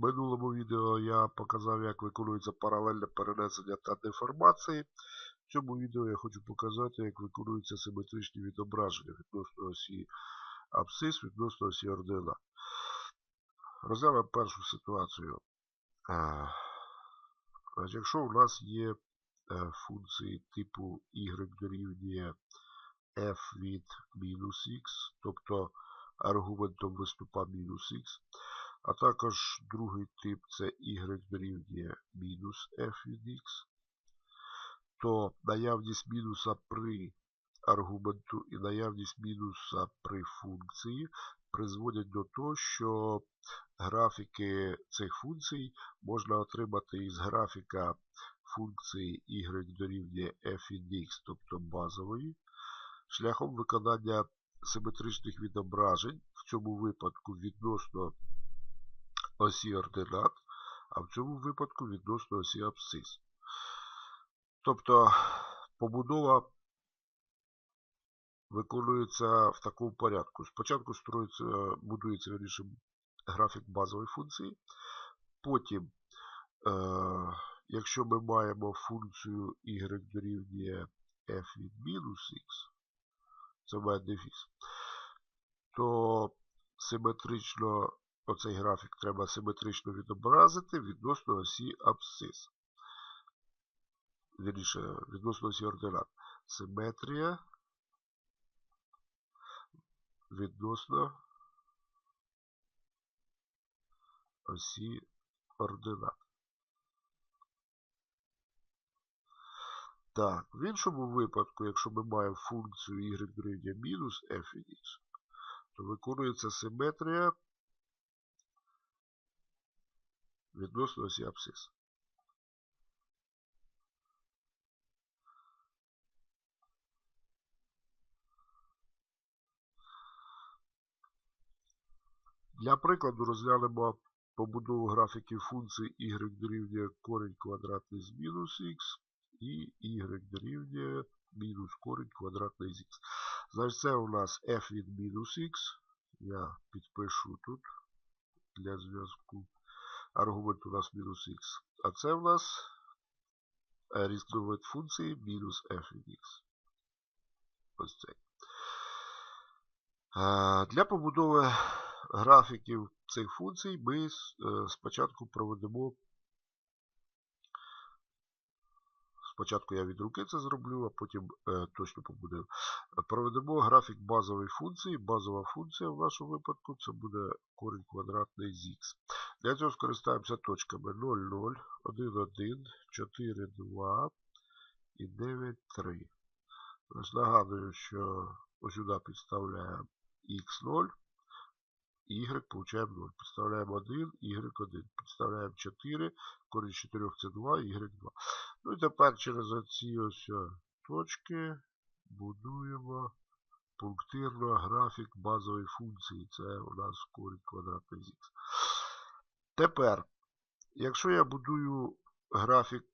минулому відео я показав, як виконується паралельне перенесення та деформації. В цьому відео я хочу показати, як виконуються симетричні відображення відносно осі абсцис, відносно осі ордина. Розглянемо першу ситуацію. Якщо у нас є е, функції типу y дорівнює f від мінус x, тобто аргументом виступа мінус x, а також другий тип це y дорівнює мінус f від x, то наявність мінуса при аргументу і наявність мінуса при функції призводять до того, що графіки цих функцій можна отримати із графіка функції y дорівнює f від x, тобто базової, шляхом виконання симетричних відображень, в цьому випадку відносно осі ординат, а в цьому випадку відносно осі абсцис. Тобто побудова виконується в такому порядку. Спочатку строїться, будується вірніше, графік базової функції. Потім, е, якщо ми маємо функцію y дорівнює f від мінус x, це має дефіс, то симетрично оцей графік треба симетрично відобразити відносно осі абсцис. Вірніше, відносно осі ординат. Симетрія відносно осі ординат. Так, в іншому випадку, якщо ми маємо функцію y мінус f, то виконується симетрія відносно осі. Для прикладу розглянемо побудову графіків функції y дорівнює корінь квадратний з мінус х і y дорівнює мінус корінь квадратний з х. Значить, це у нас f від мінус х. Я підпишу тут для зв'язку. Аргумент у нас мінус х. А це у нас різновид функції мінус f від х. Ось цей. Для побудови графіків цих функцій ми е, спочатку проведемо. Спочатку я від руки це зроблю, а потім е, точно побудую. Проведемо графік базової функції. Базова функція в нашому випадку це буде корінь квадратний з х. Для цього скористаємося точками 0, 0, 1, 1, 4, 2 і 9, 3. Ось Нагадую, що ось сюди підставляємо x0 y получаємо 0. Підставляємо 1, y1. Підставляємо 4, корінь 4 це 2, y2. Ну і тепер через оці ось точки будуємо пунктирно графік базової функції. Це у нас корінь квадратний з х. Тепер, якщо я будую графік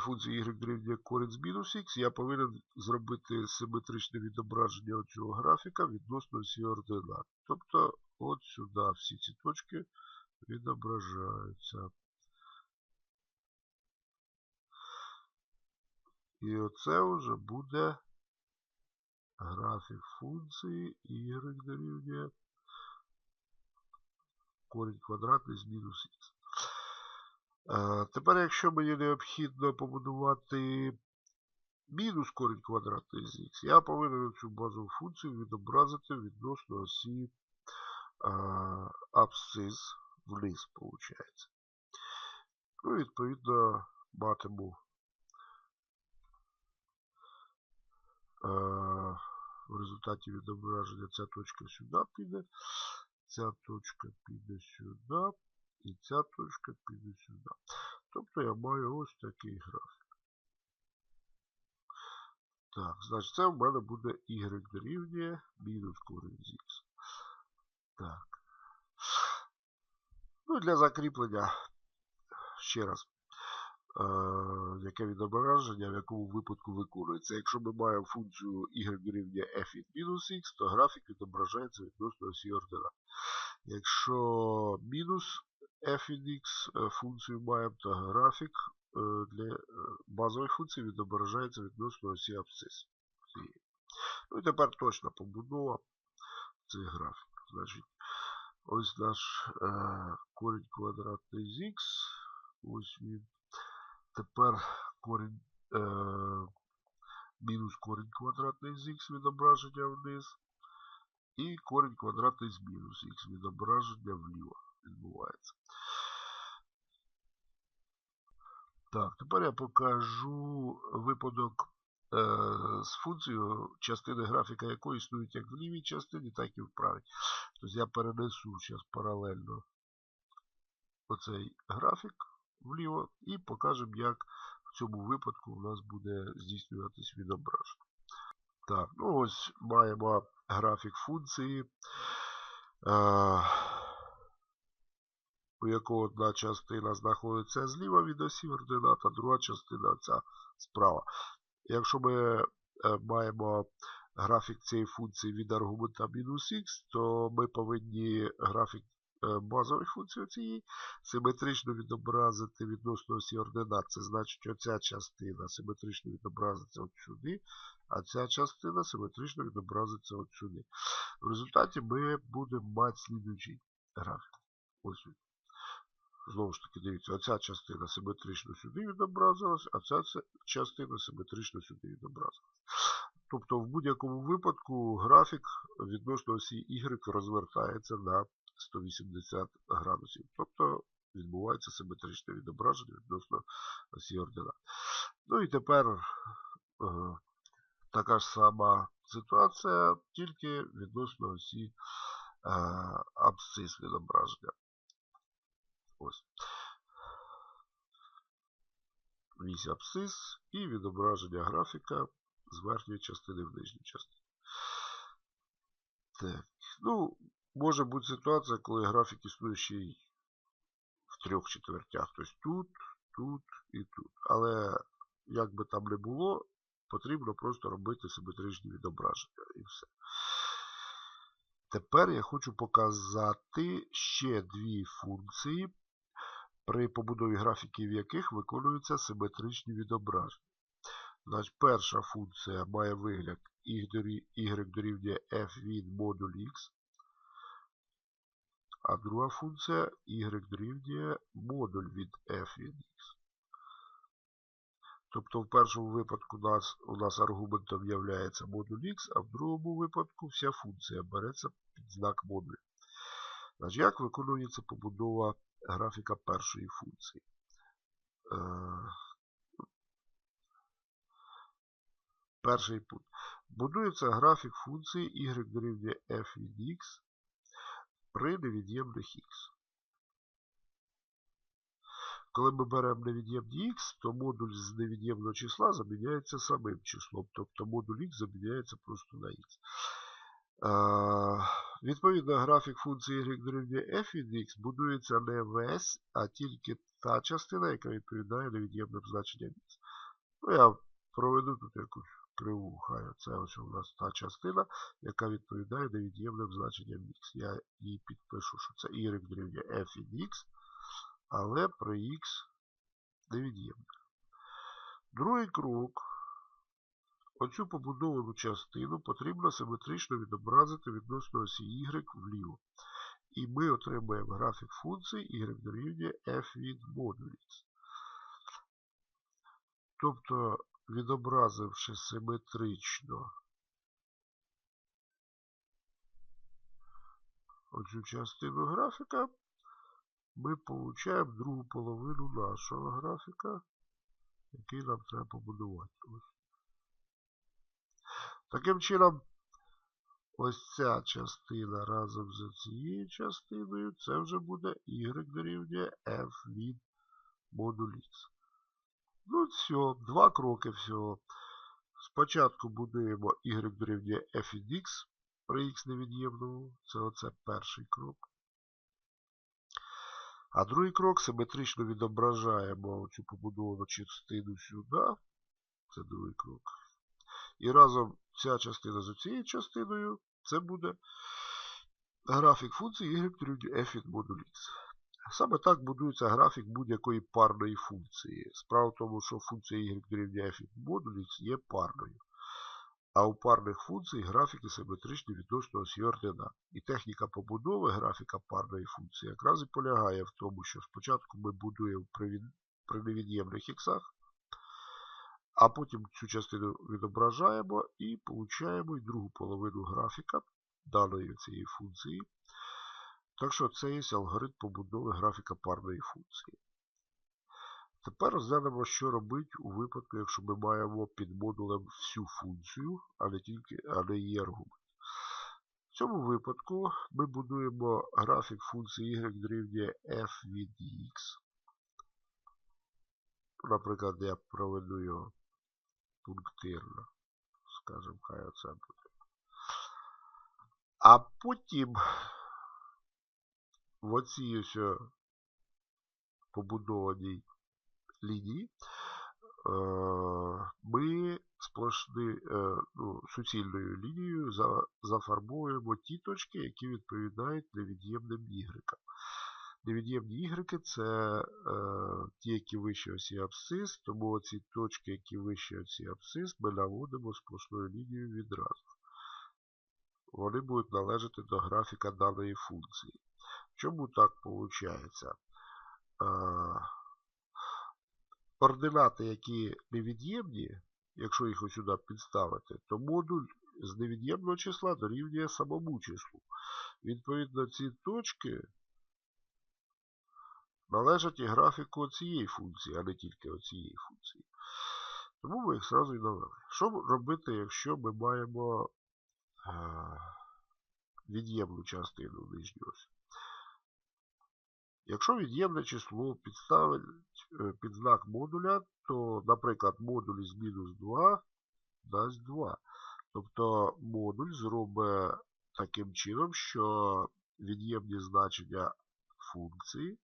функції y дорівнює корінь з мінус х, я повинен зробити симетричне відображення цього графіка відносно осі ординат. Тобто, от сюди всі ці точки відображаються. І оце вже буде графік функції y дорівнює корінь квадратний з мінус х. Тепер, якщо мені необхідно побудувати мінус корінь квадратний з х, я повинен цю базову функцію відобразити відносно осі абсцис вниз, виходить. Ну, відповідно, матиму в результаті відображення ця точка сюди піде, ця точка піде сюди. І ця точка піде сюди. Тобто я маю ось такий графік. Так, значить це в мене буде y дорівнює мінус корінь з х. Так. Ну для закріплення ще раз. Е, яке відображення, в якому випадку виконується. Якщо ми маємо функцію y дорівнює f від мінус х, то графік відображається відносно осі ординат. Якщо мінус f від x е, функцію маємо, та графік е, для базової функції відображається відносно осі абсцис. Ну і тепер точна побудова цих графік. Значить, ось наш корінь квадратний з x. Ось він. Тепер корінь е, мінус корінь квадратний з х відображення вниз. І корінь квадратний з мінус х відображення вліво відбувається. Так, тепер я покажу випадок е, з функцією, частини графіка якої існують як в лівій частині, так і в правій. Тобто я перенесу зараз паралельно оцей графік вліво і покажемо, як в цьому випадку у нас буде здійснюватись відображення. Так, ну ось маємо графік функції, у якого одна частина знаходиться зліва від осі ордината, друга частина ця справа. Якщо ми е, маємо графік цієї функції від аргумента мінус х, то ми повинні графік Е, базової функції цієї симетрично відобразити відносно осі ординат. Це значить, оця частина симетрично відобразиться от сюди, а ця частина симетрично відобразиться от сюди. В результаті ми будемо мати слідуючий графік. Ось він. Знову ж таки, дивіться, оця частина симетрично сюди відобразилась, а ця частина симетрично сюди відобразилась. Тобто в будь-якому випадку графік відносно осі Y розвертається на 180 градусів. Тобто відбувається симетричне відображення відносно осі ординат. Ну і тепер е, така ж сама ситуація, тільки відносно осі е, абсцис відображення. Ось. Вісь абсцис і відображення графіка з верхньої частини в нижній частині. Так, ну, Може бути ситуація, коли графік існує ще й в трьох четвертях. Тобто тут, тут і тут. Але як би там не було, потрібно просто робити симетричні відображення і все. Тепер я хочу показати ще дві функції, при побудові графіків яких виконуються симетричні відображення. Значить, Перша функція має вигляд y дорівнює f від модуль x. А друга функція y дорівнює модуль від f від x. Тобто в першому випадку у нас, у нас аргументом є модуль x, а в другому випадку вся функція береться під знак модуль. Значить, Як виконується побудова графіка першої функції? Е, перший пункт. Будується графік функції y дорівнює f від x при невід'ємних х. Коли ми беремо невід'ємні х, то модуль з невід'ємного числа заміняється самим числом. Тобто модуль х заміняється просто на х. Відповідно, графік функції y дорівнює f від x будується не весь, а тільки та частина, яка відповідає невід'ємним значенням х. Ну, Я проведу тут якусь криву, хай це ось у нас та частина, яка відповідає невід'ємним значенням х. Я їй підпишу, що це y дорівнює f від x, але при x невід'ємне. Другий крок. Оцю побудовану частину потрібно симетрично відобразити відносно осі y вліво. І ми отримаємо графік функції y дорівнює f від модуль. Тобто відобразивши симетрично оцю частину графіка, ми получаємо другу половину нашого графіка, який нам треба побудувати. Таким чином, ось ця частина разом з цією частиною, це вже буде y дорівнює f від модуль x. Ну, все, два кроки всього. Спочатку будуємо y дорівнює f від x при x невід'ємному. Це оце перший крок. А другий крок симетрично відображаємо цю побудовану частину сюди. Це другий крок. І разом ця частина з цією частиною це буде графік функції y дорівнює f від модуль x. Саме так будується графік будь-якої парної функції. Справа в тому, що функція y дорівнює f модулі є парною. А у парних функцій графіки симетричні відносно осі ординат. І техніка побудови графіка парної функції якраз і полягає в тому, що спочатку ми будуємо при, при невід'ємних іксах, а потім цю частину відображаємо і получаємо і другу половину графіка даної цієї функції. Так що це є алгоритм побудови графіка парної функції. Тепер розглянемо, що робити у випадку, якщо ми маємо під модулем всю функцію, а не тільки а не її аргумент. В цьому випадку ми будуємо графік функції y дорівнює f від x. Наприклад, я проведу його пунктирно. Скажімо, хай оце буде. А потім в оцій ось побудованій лінії ми сплошни, ну, суцільною лінією зафарбуємо ті точки, які відповідають невід'ємним ігрекам. Невід'ємні ігреки це е, ті, які вище осі абсцис, тому ці точки, які вище осі абсцис, ми наводимо сплошною лінією відразу. Вони будуть належати до графіка даної функції. Чому так виходить? Ординати, які невід'ємні, якщо їх ось сюди підставити, то модуль з невід'ємного числа дорівнює самому числу. Відповідно, ці точки належать і графіку цієї функції, а не тільки оцієї функції. Тому ми їх зразу і навели. Що робити, якщо ми маємо е, від'ємну частину нижнього? Якщо від'ємне число підставить е, під знак модуля, то, наприклад, модуль з мінус 2 дасть 2. Тобто модуль зробить таким чином, що від'ємні значення функції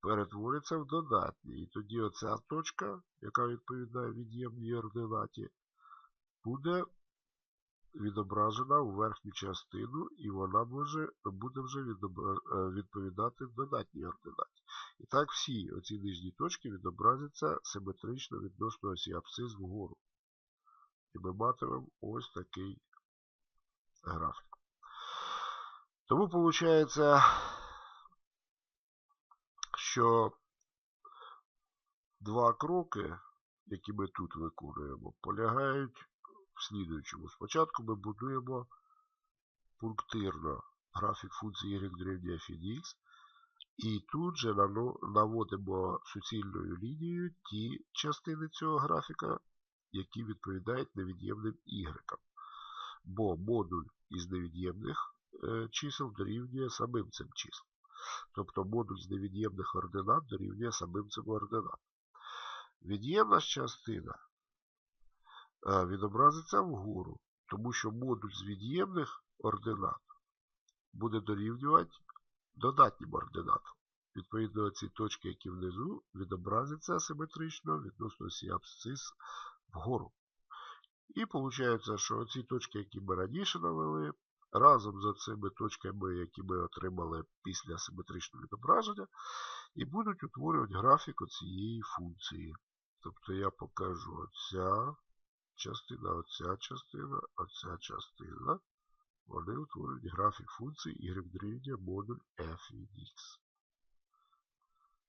перетворяться в додатні. І тоді оця точка, яка відповідає від'ємній ординаті, буде відображена у верхню частину, і вона може, буде вже е, відповідати додатній ординаті. І так всі оці нижні точки відобразяться симетрично відносно осі абсцис вгору. І ми матимемо ось такий графік. Тому виходить, що два кроки, які ми тут виконуємо, полягають слідуючому. Спочатку ми будуємо пунктирно графік функції y дорівнює від x. І тут же наводимо суцільною лінією ті частини цього графіка, які відповідають невід'ємним y. Бо модуль із невід'ємних е, чисел дорівнює самим цим числам. Тобто модуль з невід'ємних ординат дорівнює самим цим ординатам. Від'ємна частина відобразиться вгору, тому що модуль з від'ємних ординат буде дорівнювати додатнім ординатам. Відповідно, ці точки, які внизу, відобразяться асиметрично відносно осі абсцис вгору. І виходить, що ці точки, які ми раніше навели, разом з цими точками, які ми отримали після асиметричного відображення, і будуть утворювати графік цієї функції. Тобто я покажу оця частина, оця частина, оця частина. Вони утворюють графік функції y дорівнює модуль f від x.